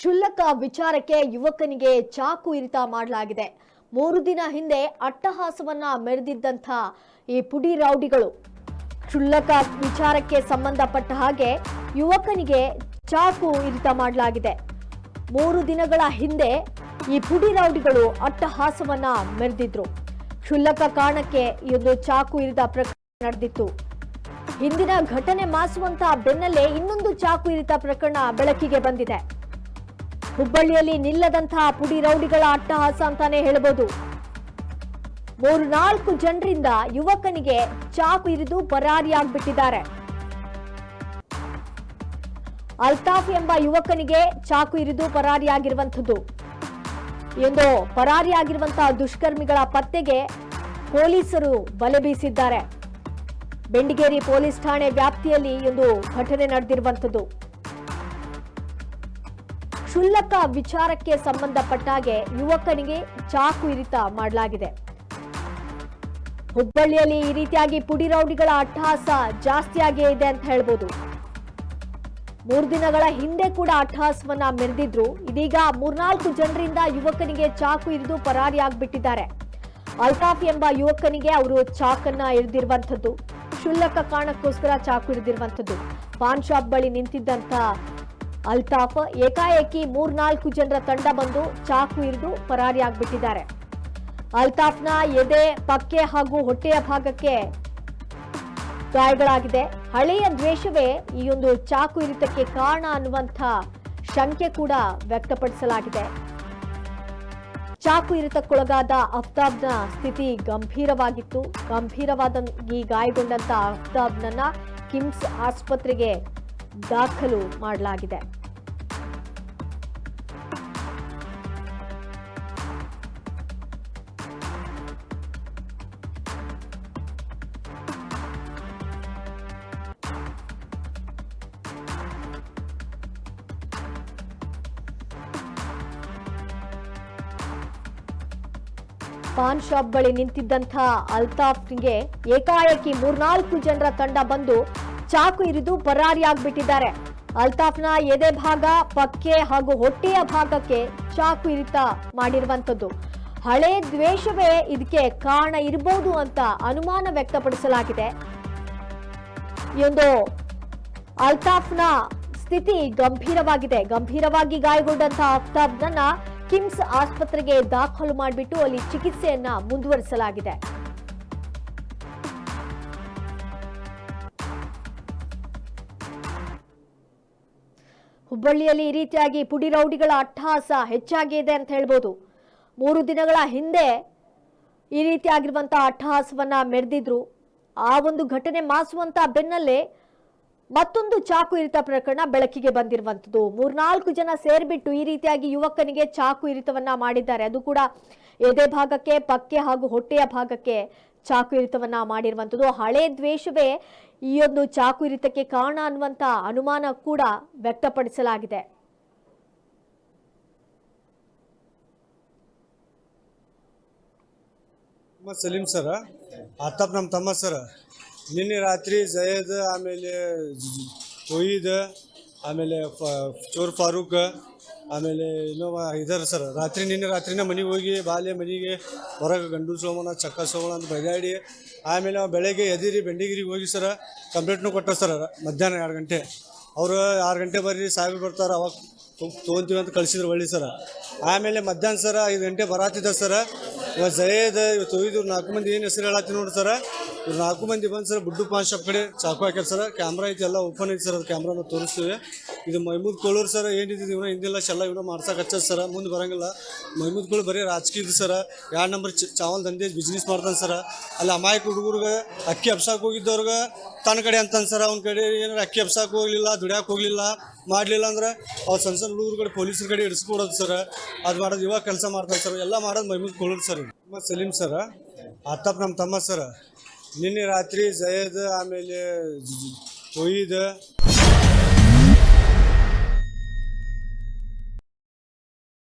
ಕ್ಷುಲ್ಲಕ ವಿಚಾರಕ್ಕೆ ಯುವಕನಿಗೆ ಚಾಕು ಇರಿತ ಮಾಡಲಾಗಿದೆ. ಮೂರು ದಿನ ಹಿಂದೆ ಅಟ್ಟಹಾಸವನ್ನ ಮೆರೆದಿದ್ದಂಥ ಈ ಪುಡಿ ರೌಡಿಗಳು. ಕ್ಷುಲ್ಲಕ ವಿಚಾರಕ್ಕೆ ಸಂಬಂಧಪಟ್ಟ ಹಾಗೆ ಯುವಕನಿಗೆ ಚಾಕು ಇರಿತ ಮಾಡಲಾಗಿದೆ. ಮೂರು ದಿನಗಳ ಹಿಂದೆ ಈ ಪುಡಿ ರೌಡಿಗಳು ಅಟ್ಟಹಾಸವನ್ನ ಮೆರೆದಿದ್ರು. ಕ್ಷುಲ್ಲಕ ಕಾರಣಕ್ಕೆ ಈ ಚಾಕು ಇರಿದ ಪ್ರಕರಣ ನಡೆದಿತ್ತು. ಹಿಂದಿನ ಘಟನೆ ಮಾಸುವಂತ ಬೆನ್ನಲ್ಲೇ ಇನ್ನೊಂದು ಚಾಕು ಇರಿತ ಪ್ರಕರಣ ಬೆಳಕಿಗೆ ಬಂದಿದೆ. ಹುಬ್ಬಳ್ಳಿಯಲ್ಲಿ ನಿಲ್ಲದಂತಹ ಪುಡಿ ರೌಡಿಗಳ ಅಟ್ಟಹಾಸ ಅಂತಾನೆ ಹೇಳಬಹುದು ಮೂರು ನಾಲ್ಕು ಜನರಿಂದ ಯುವಕನಿಗೆ ಚಾಕು ಇರಿದು ಪರಾರಿಯಾಗ್ಬಿಟ್ಟಿದ್ದಾರೆ ಅಲ್ತಾಫ್ ಎಂಬ ಯುವಕನಿಗೆ ಚಾಕು ಇರಿದು ಪರಾರಿಯಾಗಿರುವಂಥದ್ದು ಎಂದು ಪರಾರಿಯಾಗಿರುವಂತಹ ದುಷ್ಕರ್ಮಿಗಳ ಪತ್ತೆಗೆ ಪೊಲೀಸರು ಬಲೆ ಬೀಸಿದ್ದಾರೆ. ಬೆಂಡಿಗೇರಿ ಪೊಲೀಸ್ ಠಾಣೆ ವ್ಯಾಪ್ತಿಯಲ್ಲಿ ಒಂದು ಘಟನೆ ನಡೆದಿರುವಂಥದ್ದು. ಕ್ಷುಲ್ಲಕ ವಿಚಾರಕ್ಕೆ ಸಂಬಂಧಪಟ್ಟ ಹಾಗೆ ಯುವಕನಿಗೆ ಚಾಕು ಇರಿತ ಮಾಡಲಾಗಿದೆ. ಹುಬ್ಬಳ್ಳಿಯಲ್ಲಿ ಈ ರೀತಿಯಾಗಿ ಪುಡಿ ರೌಡಿಗಳ ಅಟ್ಟಹಾಸ ಜಾಸ್ತಿಯಾಗೇ ಇದೆ ಅಂತ ಹೇಳ್ಬೋದು. ಮೂರು ದಿನಗಳ ಹಿಂದೆ ಕೂಡ ಅಟ್ಟಹಾಸವನ್ನ ಮೆರೆದಿದ್ರು. ಇದೀಗ ಮೂರ್ನಾಲ್ಕು ಜನರಿಂದ ಯುವಕನಿಗೆ ಚಾಕು ಇರಿದು ಪರಾರಿಯಾಗ್ಬಿಟ್ಟಿದ್ದಾರೆ ಅಲ್ತಾಫ್ ಎಂಬ ಯುವಕನಿಗೆ ಅವರು ಚಾಕನ್ನ ಇಳಿದಿರುವಂಥದ್ದು ಕ್ಷುಲ್ಲಕ ಕಾರಣಕ್ಕೋಸ್ಕರ ಚಾಕು ಹಿಡಿದಿರುವಂಥದ್ದು ಪಾನ್ ಶಾಪ್ ಬಳಿ ನಿಂತಿದ್ದಂತ ಅಲ್ತಾಫ್ ಏಕಾಏಕಿ ಮೂರ್ನಾಲ್ಕು ಜನರ ತಂಡ ಬಂದು ಚಾಕು ಇರಿದು ಪರಾರಿಯಾಗ್ಬಿಟ್ಟಿದ್ದಾರೆ ಅಲ್ತಾಫ್ನ ಎದೆ, ಪಕ್ಕೆ ಹಾಗೂ ಹೊಟ್ಟೆಯ ಭಾಗಕ್ಕೆ ಗಾಯಗಳಾಗಿದೆ. ಹಳೆಯ ದ್ವೇಷವೇ ಈ ಒಂದು ಚಾಕು ಇರಿತಕ್ಕೆ ಕಾರಣ ಅನ್ನುವಂಥ ಶಂಕೆ ಕೂಡ ವ್ಯಕ್ತಪಡಿಸಲಾಗಿದೆ. ಚಾಕು ಇರಿತಕ್ಕೊಳಗಾದ ಅಫ್ತಾಬ್ನ ಸ್ಥಿತಿ ಗಂಭೀರವಾಗಿತ್ತು. ಗಂಭೀರವಾದ ಈ ಗಾಯಗೊಂಡಂತ ಅಫ್ತಾಬ್ನನ್ನ ಕಿಮ್ಸ್ ಆಸ್ಪತ್ರೆಗೆ ದಾಖಲು ಮಾಡಲಾಗಿದೆ. ಪಾನ್ ಶಾಪ್ ಬಳಿ ನಿಂತಿದ್ದಂತಹ ಅಲ್ತಾಫ್ಗೆ ಏಕಾಏಕಿ ಮೂರ್ನಾಲ್ಕು ಜನರ ತಂಡ ಬಂದು ಚಾಕು ಇರಿದು ಪರಾರಿಯಾಗ್ಬಿಟ್ಟಿದ್ದಾರೆ ಅಲ್ತಾಫ್ನ ಎದೆ ಭಾಗ, ಪಕ್ಕೆ ಹಾಗೂ ಹೊಟ್ಟೆಯ ಭಾಗಕ್ಕೆ ಚಾಕು ಇರಿತ ಮಾಡಿರುವಂಥದ್ದು. ಹಳೆ ದ್ವೇಷವೇ ಇದಕ್ಕೆ ಕಾರಣ ಇರಬಹುದು ಅಂತ ಅನುಮಾನ ವ್ಯಕ್ತಪಡಿಸಲಾಗಿದೆ. ಈ ಅಲ್ತಾಫ್ನ ಸ್ಥಿತಿ ಗಂಭೀರವಾಗಿದೆ. ಗಂಭೀರವಾಗಿ ಗಾಯಗೊಂಡಂತಹ ಅಫ್ತಾಬ್ನನ್ನ ಕಿಮ್ಸ್ ಆಸ್ಪತ್ರೆಗೆ ದಾಖಲು ಮಾಡಿಬಿಟ್ಟು ಅಲ್ಲಿ ಚಿಕಿತ್ಸೆಯನ್ನ ಮುಂದುವರಿಸಲಾಗಿದೆ. ಹುಬ್ಬಳ್ಳಿಯಲ್ಲಿ ಈ ರೀತಿಯಾಗಿ ಪುಡಿ ರೌಡಿಗಳ ಅಟ್ಟಹಾಸ ಹೆಚ್ಚಾಗಿದೆ ಅಂತ ಹೇಳ್ಬೋದು. ಮೂರು ದಿನಗಳ ಹಿಂದೆ ಈ ರೀತಿಯಾಗಿರುವಂಥ ಅಟ್ಟಹಾಸವನ್ನ ಮೆರೆದಿದ್ರು. ಆ ಒಂದು ಘಟನೆ ಮಾಸುವಂತ ಬೆನ್ನಲ್ಲೇ ಮತ್ತೊಂದು ಚಾಕು ಇರಿತ ಪ್ರಕರಣ ಬೆಳಕಿಗೆ ಬಂದಿರುವಂಥದ್ದು. ಮೂರ್ನಾಲ್ಕು ಜನ ಸೇರ್ಬಿಟ್ಟು ಈ ರೀತಿಯಾಗಿ ಯುವಕನಿಗೆ ಚಾಕು ಇರಿತವನ್ನ ಮಾಡಿದ್ದಾರೆ. ಅದು ಕೂಡ ಎದೆ ಭಾಗಕ್ಕೆ, ಪಕ್ಕೆ ಹಾಗೂ ಹೊಟ್ಟೆಯ ಭಾಗಕ್ಕೆ ಚಾಕು ಇರಿತವನ್ನ ಮಾಡಿರುವಂಥದ್ದು. ಹಳೆ ದ್ವೇಷವೇ ಈ ಒಂದು ಚಾಕು ಇರಿತಕ್ಕೆ ಕಾರಣ ಅನ್ನುವಂತ ಅನುಮಾನ ಕೂಡ ವ್ಯಕ್ತಪಡಿಸಲಾಗಿದೆ. ಸಲೀಂ ಸರ ಆತಾಪ್ ನಮ್ಮ ತಮ್ಮ ಸರ, ನಿನ್ನೆ ರಾತ್ರಿ ಜಯದ ಆಮೇಲೆ ತೊಯ್ದ್ ಆಮೇಲೆ ಚೋರ್ ಫಾರೂಕ್, ಆಮೇಲೆ ಇನ್ನೋ ಇದಾರೆ ಸರ್. ರಾತ್ರಿ ನಿನ್ನೆ ರಾತ್ರಿನ ಮನೆಗೆ ಹೋಗಿ, ಬಾಲ್ಯ ಮನೆಗೆ ಹೊರಗೆ ಗಂಡು ಸೋಮನ ಚಕ್ಕ ಸೋಮನ ಅಂತ ಬೈದಾಡಿ, ಆಮೇಲೆ ಅವ ಬೆಳಗ್ಗೆ ಎದಿರಿ ಬೆಂಡಿಗಿರಿಗೆ ಹೋಗಿ ಸರ ಕಂಪ್ಲೇಂಟ್ನು ಕೊಟ್ಟ ಸರ್ ಮಧ್ಯಾಹ್ನ ಎರಡು ಗಂಟೆ. ಅವರು ಆರು ಗಂಟೆ ಬರ್ರಿ, ಸಾಹೇಬ್ರು ಬರ್ತಾರೆ, ಅವಾಗ ತೊಗೊಂತೀವಿ ಅಂತ ಕಳಿಸಿದ್ರು ಒಳ್ಳೆ ಸರ. ಆಮೇಲೆ ಮಧ್ಯಾಹ್ನ ಸರ ಐದು ಗಂಟೆ ಬರಾತಿದ್ದ ಸರ ಜಯದ ಇವ್ರು ನಾಲ್ಕು ಮಂದಿ ಏನು ಹೆಸರು ಹೇಳಾತಿ ನೋಡಿ ಸರ ಇವ್ರು ನಾಲ್ಕು ಮಂದಿ ಬಂದು ಸರ್ ಬುಡ್ಡು ಪಾನ್ ಶಾಪ್ ಕಡೆ ಚಾಕು ಹಾಕ್ಯಾರ ಸರ್ ಕ್ಯಾಮ್ರಾ ಐತಿ, ಎಲ್ಲ ಓಪನ್ ಐತಿ ಸರ್, ಅದು ಕ್ಯಾಮ್ರಾನ ತೋರಿಸ್ತೀವಿ. ಇದು ಮೈಮೂದ್ ಕೋಳೂರು ಸರ್ ಏನಿದೆ ಇವನ ಹಿಂದಿಲ್ಲ ಶೆಲ್ಲ ಇವನ ಮಾಡ್ಸಕ್ಕೆ ಹಚ್ಚದ ಸರ್, ಮುಂದೆ ಬರಂಗಿಲ್ಲ. ಮೈಮೂದ್ ಕೋಳು ಬರೀ ರಾಜಕೀಯದ ಸರ್, ಎರಡು ನಂಬರ್ ಚಾವಲ್ ದಂಧೆ ಬಿಸ್ನೆಸ್ ಮಾಡ್ತಾನೆ ಸರ್. ಅಲ್ಲಿ ಅಮಾಯಕ ಹುಡುಗರ್ಗೆ ಅಕ್ಕಿ ಹಬ್ಸಕ್ಕೆ ಹೋಗಿದ್ದವ್ರಿಗೆ ತನ್ನ ಕಡೆ ಅಂತಾನೆ ಸರ್, ಅವ್ನ ಕಡೆ ಏನಾರು ಅಕ್ಕಿ ಹಬ್ಸಕ್ಕೆ ಹೋಗಲಿಲ್ಲ ದುಡಿಯಕ್ಕೆ ಹೋಗಲಿಲ್ಲ, ಮಾಡಲಿಲ್ಲ ಅಂದ್ರೆ ಅವ್ರು ಸಣ್ಣ ಸಣ್ಣ ಹುಡುಗರ ಕಡೆ ಪೊಲೀಸರ ಕಡೆ ಇಡಿಸ್ಕೊಡೋದು ಸರ್. ಅದು ಮಾಡೋದು ಇವಾಗ ಕೆಲಸ ಮಾಡ್ತಾನೆ ಸರ್, ಎಲ್ಲ ಮಾಡೋದು ಮೈಮೂದ್ ಕೋಳೂರು ಸರ್. ಮೊಹಮ್ಮದ್ ಸಲೀಂ ಸರ್, ಆತಾಪ್ ನಮ್ಮ ತಮ್ಮ ಸರ. ನಿನ್ನೆ ರಾತ್ರಿ ಜಯದ್ ಆಮೇಲೆ ತೊಯ್ದ್